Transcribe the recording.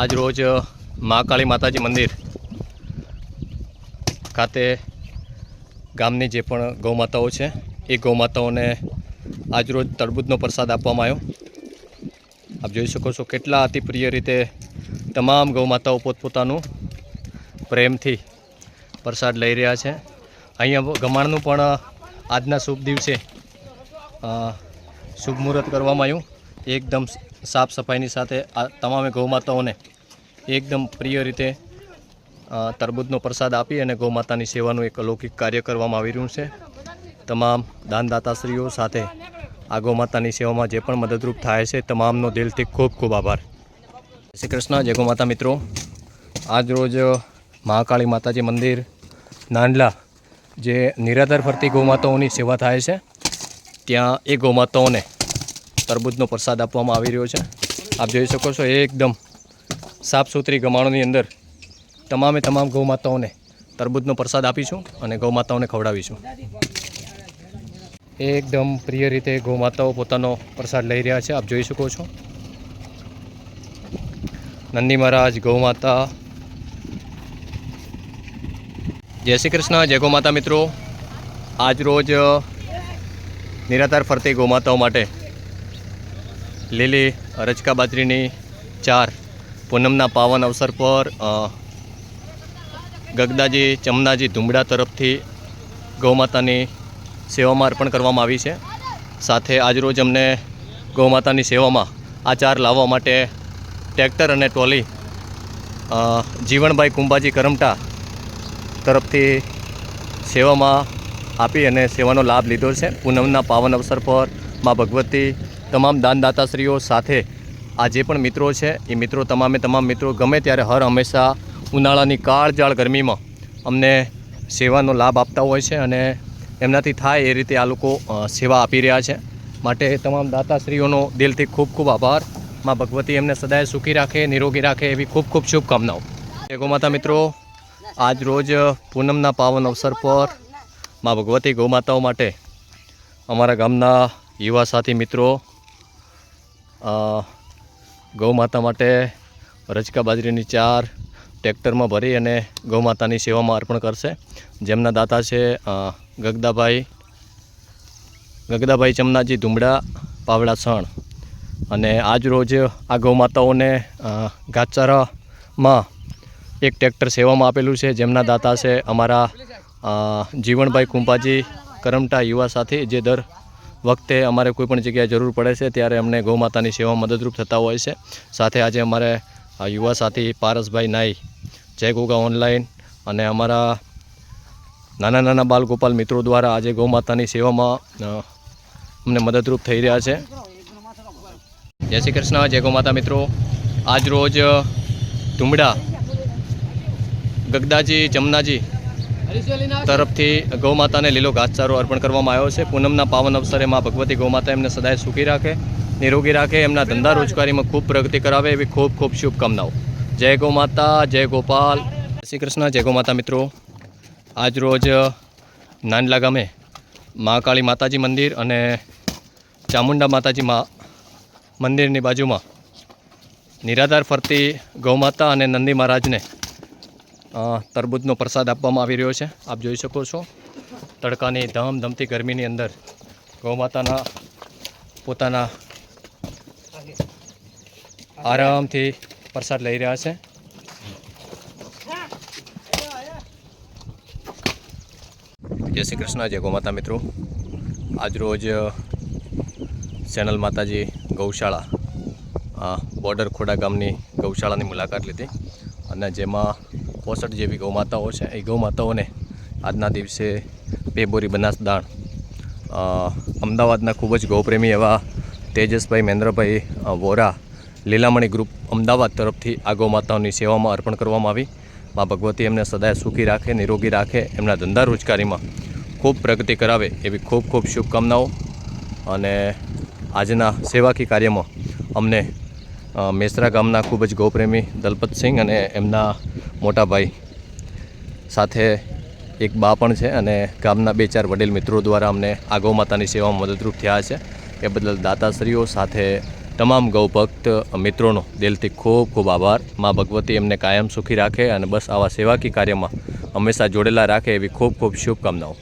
આજ રોજ મહાકાળી માતાજી મંદિર ખાતે ગામની જે પણ ગૌમાતાઓ છે, એ ગૌમાતાઓને આજ રોજ તરબૂચનો પ્રસાદ આપવામાં આવ્યો. આપ જોઈ શકો છો કેટલા અતિ પ્રિય રીતે તમામ ગૌમાતાઓ પોતપોતાનું પ્રેમથી પ્રસાદ લઈ રહ્યા છે. અહીંયા ગમાણનું પણ આજના શુભ દિવસે શુભ મુહૂર્ત કરવામાં આવ્યું. એકદમ સાફ સફાઈની સાથે આ તમામે ગૌમાતાઓને એકદમ પ્રિય રીતે તરબૂજનો પ્રસાદ આપી અને ગૌમાતાની સેવાનું એક અલૌકિક કાર્ય કરવામાં આવી રહ્યું છે. તમામ દાનદાતાશ્રીઓ સાથે આ ગૌમાતાની સેવામાં જે પણ મદદરૂપ થાય છે, તમામનો દિલથી ખૂબ ખૂબ આભાર. શ્રી કૃષ્ણ, જય ગૌમાતા મિત્રો. આજ રોજ મહાકાળી માતાજી મંદિર નાંડલા જે નિરાધાર ફરતી ગૌમાતાઓની સેવા થાય છે, ત્યાં એ ગૌમાતાઓને તરબૂચનો પ્રસાદ આપવામાં આવી રહ્યો છે. આપ જોઈ શકો છો એકદમ સાફ સુથરી ગમાણોની અંદર તમામે તમામ ગૌમાતાઓને તરબૂજનો પ્રસાદ આપીશું અને ગૌમાતાઓને ખવડાવીશું. એકદમ પ્રિય રીતે ગૌમાતાઓ પોતાનો પ્રસાદ લઈ રહ્યા છે, આપ જોઈ શકો છો. નંદી મહારાજ, ગૌમાતા. જય શ્રી કૃષ્ણ, જય ગૌમાતા મિત્રો. આજ રોજ નિરાધાર ફરતી ગૌમાતાઓ માટે લીલી રચકા બાજરીની ચાર પૂનમના પાવન અવસર પર ગગદાજી ચમનાજી ધુમડા તરફથી ગૌમાતાની સેવામાં અર્પણ કરવામાં આવી છે. સાથે આજરોજ અમને ગૌમાતાની સેવામાં આ ચાર લાવવા માટે ટ્રેક્ટર અને ટ્રોલી જીવણભાઈ કુંભાજી કરમટા તરફથી સેવામાં આપી અને સેવાનો લાભ લીધો છે. પૂનમના પાવન અવસર પર મા ભગવતી તમામ દાનદાતાશ્રીઓ સાથે આ જે પણ મિત્રો છે, એ મિત્રો તમામે તમામ મિત્રો ગમે ત્યારે હર હંમેશા ઉનાળાની કાળજાળ ગરમીમાં અમને સેવાનો લાભ આપતા હોય છે અને એમનાથી થાય એ રીતે આ લોકો સેવા આપી રહ્યા છે. માટે તમામ દાતાશ્રીઓનો દિલથી ખૂબ ખૂબ આભાર. મા ભગવતી એમને સદાય સુખી રાખે, નિરોગી રાખે એવી ખૂબ ખૂબ શુભકામનાઓ. ગૌમાતા મિત્રો. આજ રોજ પૂનમના પાવન અવસર પર મા ભગવતી ગૌમાતાઓ માટે અમારા ગામના યુવા સાથી મિત્રો ગૌમાતા માટે રચકા બાજરીની ચાર ટ્રેક્ટરમાં ભરી અને ગૌમાતાની સેવામાં અર્પણ કરશે. જેમના દાતા છે ગગદાભાઈ ગગદાભાઈ ચમનાજી ધુમડા, પાવડા સણ. અને આજ રોજ આ ગૌમાતાઓને ઘાચારામાં એક ટ્રેક્ટર સેવામાં આપેલું છે. જેમના દાતા છે અમારા જીવણભાઈ કુંપાજી કરમટા યુવા સાથી, જે દર વખતે અમારે કોઈ પણ જગ્યાએ જરૂર પડે છે, ત્યારે અમને ગૌમાતાની સેવા મદદરૂપ થતા હોય છે. સાથે આજે અમારે યુવા સાથી પારસભાઈ નાઈ, જય ગોગા ઓનલાઈન અને અમારા નાના નાના બાલ ગોપાલ મિત્રો દ્વારા આજે ગૌમાતાની સેવામાં અમને મદદરૂપ થઈ રહ્યા છે. જય શ્રી કૃષ્ણ, જય ગૌમાતા મિત્રો. આજ રોજ ધુમડા ગગદાજી જમનાજી તરફથી ગૌમાતાને લીલો ઘાસચારો અર્પણ કરવામાં આવ્યો છે. પૂનમના પાવન અવસરે માં ભગવતી ગૌમાતા એમને સદાય સુખી રાખે, નિરોગી રાખે, એમના ધંધા રોજગારીમાં ખૂબ પ્રગતિ કરાવે એવી ખૂબ ખૂબ શુભકામનાઓ. જય ગૌમાતા, જય ગોપાલ. શ્રી કૃષ્ણ, જય ગૌમાતા મિત્રો. આજ રોજ નાનલા ગામે મહાકાળી માતાજી મંદિર અને ચામુંડા માતાજી મા મંદિરની બાજુમાં નિરાધાર ફરતી ગૌમાતા અને નંદી મહારાજને અ, તરબૂચનો પ્રસાદ આપવામાં આવી રહ્યો છે. આપ જોઈ શકો છો તડકાની ધમધમતી ગરમીની અંદર ગૌમાતાના પોતાના આરામથી પ્રસાદ લઈ રહ્યા છે. જય શ્રી કૃષ્ણ જય ગૌમાતા મિત્રો. આજરોજ સેનલ માતાજી ગૌશાળા બોર્ડર ખોડા ગામની ગૌશાળાની મુલાકાત લીધી. અને જેમાં પોસઠ જેવી ગૌમાતાઓ છે. એ ગૌમાતાઓને આજના દિવસે પેબોરી બનાસ દાણ અમદાવાદના ખૂબ જ ગૌપ્રેમી એવા તેજસભાઈ મહેન્દ્રભાઈ વોરા, લીલામણી ગ્રુપ અમદાવાદ તરફથી આ ગૌમાતાઓની સેવામાં અર્પણ કરવામાં આવી. મા ભગવતી એમને સદાય સુખી રાખે, નિરોગી રાખે, એમના ધંધા રોજગારીમાં ખૂબ પ્રગતિ કરાવે એવી ખૂબ ખૂબ શુભકામનાઓ અને આજના સેવાકી કાર્યમાં અમને મેસરા ગામના ખૂબ જ ગૌપ્રેમી દલપતસિંહ અને એમના મોટા ભાઈ સાથે એક બા પણ છે અને ગામના બે ચાર વડીલ મિત્રો દ્વારા અમને આ માતાની સેવામાં મદદરૂપ થયા છે. એ બદલ દાતાશ્રીઓ સાથે તમામ ગૌભક્ત મિત્રોનો દિલથી ખૂબ ખૂબ આભાર. મા ભગવતી એમને કાયમ સુખી રાખે અને બસ આવા સેવાકી કાર્યમાં હંમેશા જોડેલા રાખે એવી ખૂબ ખૂબ શુભકામનાઓ.